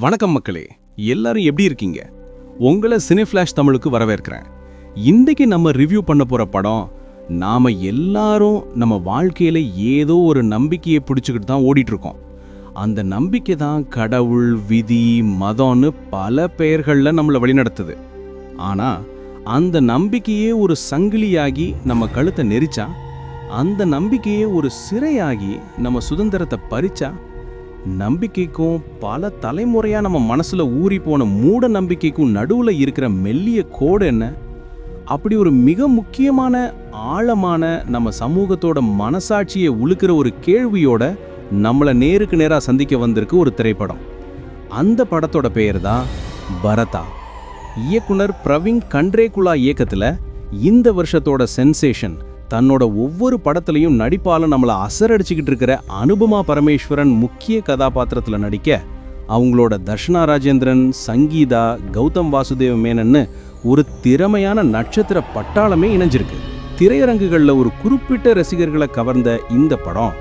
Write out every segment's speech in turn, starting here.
வணக்கம் மக்களே எல்லாரும் எப்படி இருக்கீங்க? உங்களை சினிஃப்ளாஷ் தமிழுக்கு வரவேற்கிறேன். இன்றைக்கு நம்ம ரிவ்யூ பண்ண போகிற படம் நாம எல்லாரும் நம்ம வாழ்க்கையில ஏதோ ஒரு நம்பிக்கையை பிடிச்சிக்கிட்டு தான் ஓடிட்டுருக்கோம். அந்த நம்பிக்கை தான் கடவுள் விதி மதம்னு பல பெயர்கள்ல நம்மளை வழிநடத்துது. ஆனா அந்த நம்பிக்கையே ஒரு சங்கிலியாகி நம்ம கழுத்தை நெரிச்சா அந்த நம்பிக்கையே ஒரு சிறையாகி நம்ம சுதந்திரத்தை பறிச்சா நம்பிக்கைக்கும் பல தலைமுறையா நம்ம மனசுல ஊறி போன மூட நம்பிக்கைக்கும் நடுவுல இருக்கிற மெல்லிய கோடு என்ன? அப்படி ஒரு மிக முக்கியமான ஆழமான நம்ம சமூகத்தோட மனசாட்சியை உழுக்கிற ஒரு கேள்வியோட நம்மளை நேருக்கு நேராக சந்திக்க வந்திருக்கு ஒரு திரைப்படம். அந்த படத்தோட பெயர் தான் பரதா. இயக்குனர் பிரவீன் கண்ட்ரேகுலா இயக்கத்தில் இந்த வருஷத்தோட சென்சேஷன் தன்னோட ஒவ்வொரு படத்துலையும் நடிப்பால நம்மளை அசரடிச்சுக்கிட்டு இருக்கிற அனுபமா பரமேஸ்வரன் முக்கிய கதாபாத்திரத்துல நடிக்க அவங்களோட தர்ஷனா ராஜேந்திரன் சங்கீதா கௌதம் வாசுதேவ மேனன்னு ஒரு திறமையான நட்சத்திர பட்டாளமே இணைஞ்சிருக்கு. திரையரங்குகளில் ஒரு குறிப்பிட்ட ரசிகர்களை கவர்ந்த இந்த படம்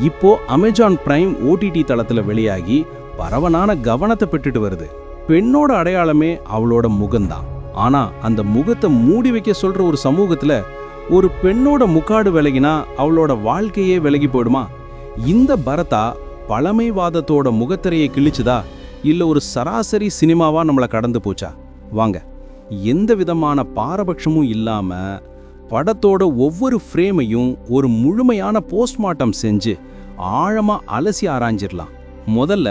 இப்போ அமேசான் பிரைம் ஓடிடி தளத்துல வெளியாகி பரவலான கவனத்தை பெற்றுட்டு வருது. பெண்ணோட அடையாளமே அவளோட முகம்தான். ஆனா அந்த முகத்தை மூடி வைக்க சொல்ற ஒரு சமூகத்துல ஒரு பெண்ணோட முக்காடு விலகினா அவளோட வாழ்க்கையே விலகி போயிடுமா? இந்த பரதா பழமைவாதத்தோட முகத்திரையை கிழிச்சுதா? இல்லை ஒரு சராசரி சினிமாவாக நம்மளை கடந்து போச்சா? வாங்க எந்த விதமான பாரபட்சமும் இல்லாமல் படத்தோட ஒவ்வொரு ஃப்ரேமையும் ஒரு முழுமையான போஸ்ட்மார்ட்டம் செஞ்சு ஆழமாக அலசி ஆராய்ஞ்சிடலாம். முதல்ல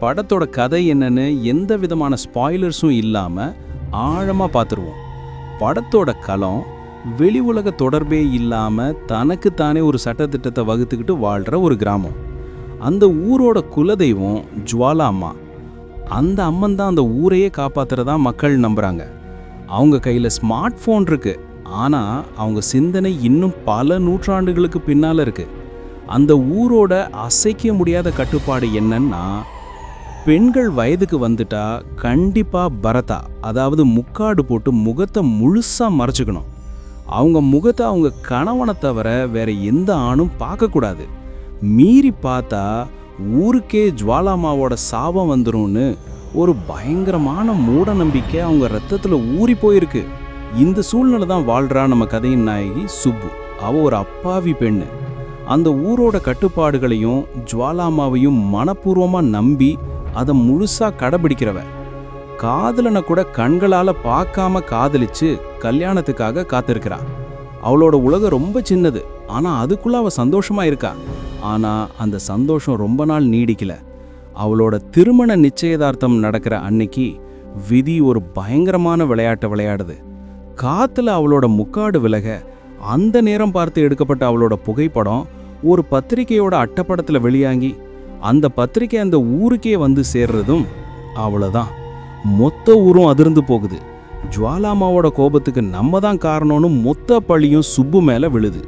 படத்தோட கதை என்னன்னு எந்த விதமான ஸ்பாய்லர்ஸும் இல்லாமல் ஆழமாக பார்த்துருவோம் படத்தோட களம் வெளி உலக தொடர்பே இல்லாமல் தனக்கு தானே ஒரு சட்டத்திட்டத்தை வகுத்துக்கிட்டு வாழ்கிற ஒரு கிராமம். அந்த ஊரோட குலதெய்வம் ஜுவாலா அம்மா. அந்த அம்மன் தான் அந்த ஊரையே காப்பாற்றுறதா மக்கள் நம்புகிறாங்க அவங்க கையில் ஸ்மார்ட் ஃபோன் இருக்குது ஆனால் அவங்க சிந்தனை இன்னும் பல நூற்றாண்டுகளுக்கு பின்னால் இருக்குது அந்த ஊரோட அசைக்க முடியாத கட்டுப்பாடு என்னன்னா பெண்கள் வயதுக்கு வந்துட்டா கண்டிப்பாக பரதா அதாவது முக்காடு போட்டு முகத்தை முழுசாக மறைச்சிக்கணும். அவங்க முகத்தை அவங்க கணவனை தவிர வேற எந்த ஆணும் பார்க்கக்கூடாது. மீறி பார்த்தா ஊருக்கே ஜுவாலாமாவோட சாபம் வந்துடும்னு ஒரு பயங்கரமான மூட நம்பிக்கை அவங்க ரத்தத்தில் ஊறி போயிருக்கு. இந்த சூழ்நிலை தான் வாழ்றா நம்ம கதையின் நாயகி சுப்பு. அவ ஒரு அப்பாவி பெண்ணு. அந்த ஊரோட கட்டுப்பாடுகளையும் ஜுவாலாமாவையும் மனப்பூர்வமாக நம்பி அதை முழுசாக கடைபிடிக்கிறவன் காதலனை கூட கண்களால் பார்க்காம காதலிச்சு கல்யாணத்துக்காக காத்திருக்கிறா. அவளோட உலகம் ரொம்ப சின்னது. ஆனால் அதுக்குள்ளே அவள் சந்தோஷமாக இருக்கா? ஆனால் அந்த சந்தோஷம் ரொம்ப நாள் நீடிக்கல. அவளோட திருமண நிச்சயதார்த்தம் நடக்கிற அன்னைக்கு விதி ஒரு பயங்கரமான விளையாட்டை விளையாடுது. காற்றுல அவளோட முக்காடு விலக அந்த நேரம் பார்த்து எடுக்கப்பட்ட அவளோட புகைப்படம் ஒரு பத்திரிக்கையோட அட்டப்படத்தில் வெளியாங்கி அந்த பத்திரிக்கை அந்த ஊருக்கே வந்து சேர்றதும் அவ்வளோதான் மொத்த ஊரும் அதிர்ந்து போகுது. ஜுவாலாமாவோட கோபத்துக்கு நம்ம தான் காரணம்னு மொத்த பழியும் சுப்பு மேலே விழுது.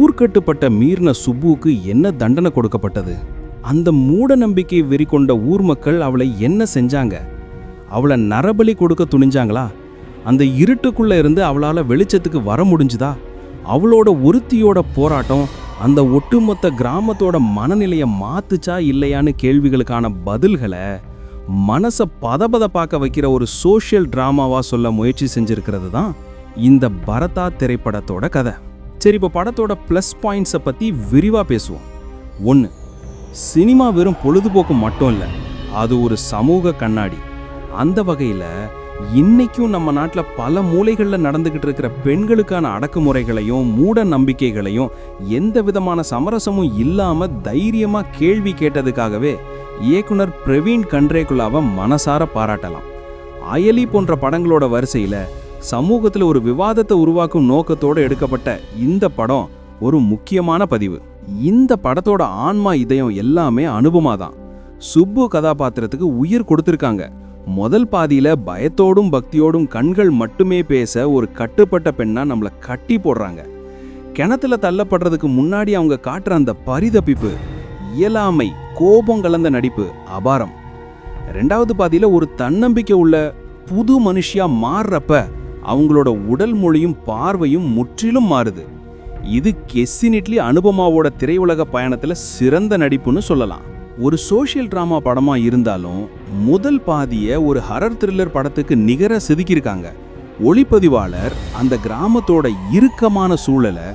ஊர்க்கட்டுப்பட்ட மீறின சுப்புவுக்கு என்ன தண்டனை கொடுக்கப்பட்டது? அந்த மூட நம்பிக்கை வெறி கொண்ட ஊர் மக்கள் அவளை என்ன செஞ்சாங்க? அவளை நரபலி கொடுக்க துணிஞ்சாங்களா? அந்த இருட்டுக்குள்ள இருந்து அவளால் வெளிச்சத்துக்கு வர முடிஞ்சுதா? அவளோட ஒருத்தியோட போராட்டம் அந்த ஒட்டுமொத்த கிராமத்தோட மனநிலையை மாத்துச்சா இல்லையான்னு கேள்விகளுக்கான பதில்களை மனசை பதபதப்பாக்க வைக்கிற ஒரு சோஷியல் ட்ராமாவாக சொல்ல முயற்சி செஞ்சுருக்கிறது தான் இந்த பரதா திரைப்படத்தோட கதை. சரி இப்போ படத்தோட ப்ளஸ் பாயிண்ட்ஸை பற்றி விரிவாக பேசுவோம். ஒன்று சினிமா வெறும் பொழுதுபோக்கு மட்டும் இல்லை அது ஒரு சமூக கண்ணாடி. அந்த வகையில் இன்னைக்கும் நம்ம நாட்டில் பல மூலைகளில் நடந்துக்கிட்டு இருக்கிற பெண்களுக்கான அடக்குமுறைகளையும் மூட நம்பிக்கைகளையும் எந்த விதமான சமரசமும் இல்லாமல் தைரியமாக கேள்வி கேட்டதுக்காகவே இயக்குனர் பிரவீன் கண்ட்ரேகுலாவை மனசார பாராட்டலாம். அயலி போன்ற படங்களோட வரிசையில் சமூகத்தில் ஒரு விவாதத்தை உருவாக்கும் நோக்கத்தோடு எடுக்கப்பட்ட இந்த படம் ஒரு முக்கியமான பதிவு. இந்த படத்தோட ஆன்மா இதயம் எல்லாமே அனுபவமாக தான். சுப்பு கதாபாத்திரத்துக்கு உயிர் கொடுத்துருக்காங்க. முதல் பாதியில் பயத்தோடும் பக்தியோடும் கண்கள் மட்டுமே பேச ஒரு கட்டுப்பட்ட பெண்ணாக நம்மளை கட்டி போடுறாங்க. கிணத்துல தள்ளப்படுறதுக்கு முன்னாடி அவங்க காட்டுற அந்த பரிதப்பிப்பு இயலாமை கோபம் கலந்த நடிப்பு அபாரம். ரெண்டாவது பாதியில் ஒரு தன்னம்பிக்கை உள்ள புது மனுஷியா மாறுறப்ப அவங்களோட உடல் மொழியும் பார்வையும் முற்றிலும் மாறுது. இது கெஸ்ஸினிட்லி அனுபமாவோட திரையுலக பயணத்தில் சிறந்த நடிப்புன்னு சொல்லலாம். ஒரு சோஷியல் ட்ராமா படமா இருந்தாலும் முதல் பாதியை ஒரு ஹரர் த்ரில்லர் படத்துக்கு நிகர செதுக்கியிருக்காங்க. ஒளிப்பதிவாளர் அந்த கிராமத்தோட இறுக்கமான சூழலை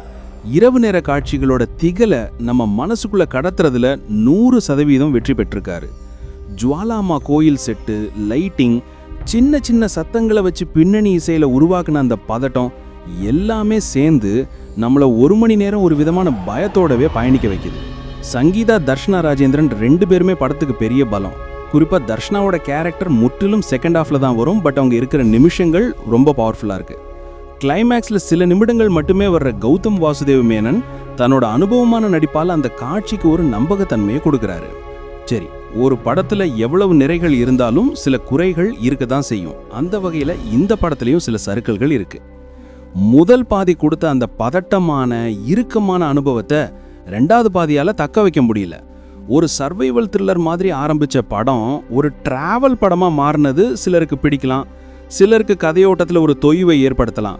இரவு நேர காட்சிகளோட திகலை நம்ம மனசுக்குள்ள கடத்துறதுல நூறு சதவீதம் வெற்றி பெற்றிருக்காரு. ஜுவாலாமா கோயில் செட்டு லைட்டிங் சின்ன சின்ன சத்தங்களை வச்சு பின்னணி இசையில உருவாக்குன அந்த பதட்டம் எல்லாமே சேர்ந்து நம்மளை ஒரு மணி நேரம் ஒரு விதமான பயத்தோடவே பயணிக்க வைக்குது. சங்கீதா தர்ஷனா ராஜேந்திரன் ரெண்டு பேருமே படத்துக்கு பெரிய பலம். குறிப்பாக தர்ஷனாவோட கேரக்டர் முற்றிலும் செகண்ட் ஹாஃபில் தான் வரும் பட் அவங்க இருக்கிற நிமிஷங்கள் ரொம்ப பவர்ஃபுல்லாக இருக்குது கிளைமேக்ஸ்ல சில நிமிடங்கள் மட்டுமே வர்ற கௌதம் வாசுதேவ மேனன் தன்னோட அனுபவமான நடிப்பால் அந்த காட்சிக்கு ஒரு நம்பகத்தன்மையை கொடுக்குறாரு. சரி ஒரு படத்துல எவ்வளவு நிறைகள் இருந்தாலும் சில குறைகள் இருக்க தான் செய்யும். அந்த வகையில் இந்த படத்துலயும் சில சறுக்கல்கள் இருக்கு. முதல் பாதி கொடுத்த அந்த பதட்டமான இறுக்கமான அனுபவத்தை ரெண்டாவது பாதியால தக்க வைக்க முடியல. ஒரு சர்வைவல் த்ரில்லர் மாதிரி ஆரம்பிச்ச படம் ஒரு டிராவல் படமாக மாறினது சிலருக்கு பிடிக்கலாம். சிலருக்கு கதையோட்டத்தில் ஒரு தொய்வை ஏற்படுத்தலாம்.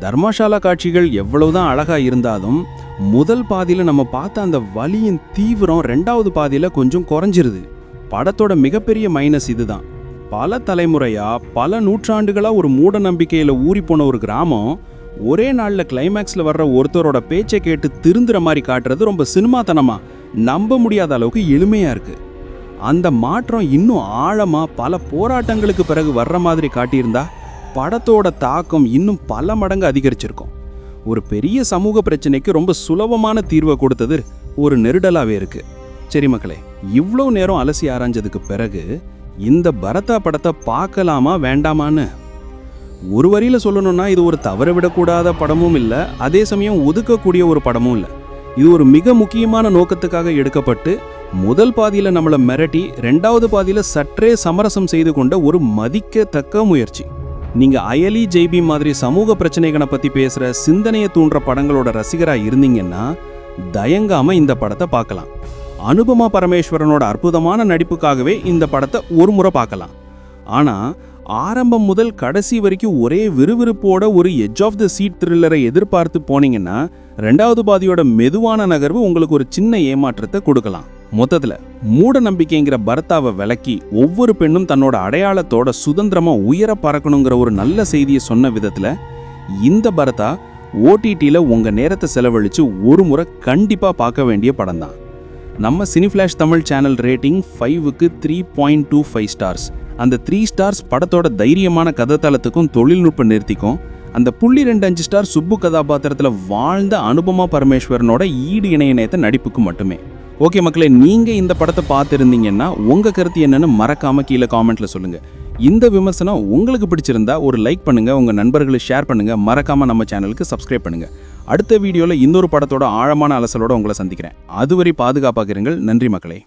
தர்மசாலா காட்சிகள் எவ்வளவுதான் அழகா இருந்தாலும் முதல் பாதியில் நம்ம பார்த்த அந்த வலியின் தீவிரம் ரெண்டாவது பாதியில் கொஞ்சம் குறைஞ்சிருது. படத்தோட மிகப்பெரிய மைனஸ் இதுதான். பல தலைமுறையா பல நூற்றாண்டுகளா ஒரு மூட நம்பிக்கையில ஊறி போன ஒரு கிராமம் ஒரே நாளில் கிளைமேக்ஸில் வர்ற ஒருத்தரோட பேச்சை கேட்டு திருந்துற மாதிரி காட்டுறது ரொம்ப சினிமாத்தனமா நம்ப முடியாத அளவுக்கு எளிமையா இருக்கு. அந்த மாற்றம் இன்னும் ஆழமாக பல போராட்டங்களுக்கு பிறகு வர்ற மாதிரி காட்டியிருந்தா படத்தோட தாக்கம் இன்னும் பல மடங்கு அதிகரிச்சிருக்கும். ஒரு பெரிய சமூக பிரச்சனைக்கு ரொம்ப சுலபமான தீர்வை கொடுத்தது ஒரு நெருடலாகவே இருக்கு. சரி மக்களே இவ்வளோ நேரம் அலசி ஆராய்ஞ்சதுக்கு பிறகு இந்த பரதா படத்தை பார்க்கலாமா வேண்டாமான்னு? ஒரு வரியில சொல்லணும்னா இது ஒரு தவற விடக்கூடாத படமும் இல்லை அதே சமயம் ஒதுக்கக்கூடிய ஒரு படமும் இல்லை. இது ஒரு மிக முக்கியமான நோக்கத்துக்காக எடுக்கப்பட்டு முதல் பாதியில் நம்மளை மிரட்டி ரெண்டாவது பாதியில் சற்றே சமரசம் செய்து கொண்ட ஒரு மதிக்கத்தக்க முயற்சி. நீங்கள் அயலி ஜெய்பி மாதிரி சமூக பிரச்சனைகளை பற்றி பேசுகிற சிந்தனையை தூண்டுற படங்களோட ரசிகராக இருந்தீங்கன்னா தயங்காமல் இந்த படத்தை பார்க்கலாம். அனுபமா பரமேஸ்வரனோட அற்புதமான நடிப்புக்காகவே இந்த படத்தை ஒரு முறை பார்க்கலாம். ஆனால் ஆரம்பம் முதல் கடைசி வரைக்கும் ஒரே விறுவிறுப்போட ஒரு எஜ் ஆஃப் த சீட் த்ரில்லரை எதிர்பார்த்து போனீங்கன்னா ரெண்டாவது பாதியோட மெதுவான நகர்வு உங்களுக்கு ஒரு சின்ன ஏமாற்றத்தை கொடுக்கலாம். மொத்தத்தில் மூட நம்பிக்கைங்கிற பரத்தாவை விளக்கி ஒவ்வொரு பெண்ணும் தன்னோட அடையாளத்தோட சுதந்திரமாக உயர பறக்கணுங்கிற ஒரு நல்ல செய்தியை சொன்ன விதத்தில் இந்த பரதா ஓடிடியில் உங்கள் நேரத்தை செலவழித்து ஒரு முறை கண்டிப்பாக பார்க்க வேண்டிய படம் தான் நம்ம Cineflash Tamil channel rating ஃபைவுக்கு three point two five stars அந்த த்ரீ ஸ்டார்ஸ் படத்தோட தைரியமான கதத்தளத்துக்கும் தொழில்நுட்ப நிறுத்திக்கும் அந்த புள்ளி ரெண்டு அஞ்சு ஸ்டார் சுப்பு கதாபாத்திரத்தில் வாழ்ந்த அனுபமா பரமேஸ்வரனோட ஈடு இணையணையத்த நடிப்புக்கு மட்டுமே. ஓகே மக்களே நீங்கள் இந்த படத்தை பார்த்துருந்தீங்கன்னா உங்கள் கருத்து என்னென்னு மறக்காமல் கீழே காமெண்ட்டில் சொல்லுங்கள் இந்த விமர்சனம் உங்களுக்கு பிடிச்சிருந்தா ஒரு லைக் பண்ணுங்கள் உங்கள் நண்பர்களுக்கு ஷேர் பண்ணுங்கள் மறக்காமல் நம்ம சேனலுக்கு சப்ஸ்கிரைப் பண்ணுங்கள் அடுத்த வீடியோவில் இன்னொரு படத்தோட ஆழமான அலசலோடு உங்களை சந்திக்கிறேன். அதுவரை பாதுகாப்பாக இருங்கள். நன்றி மக்களே.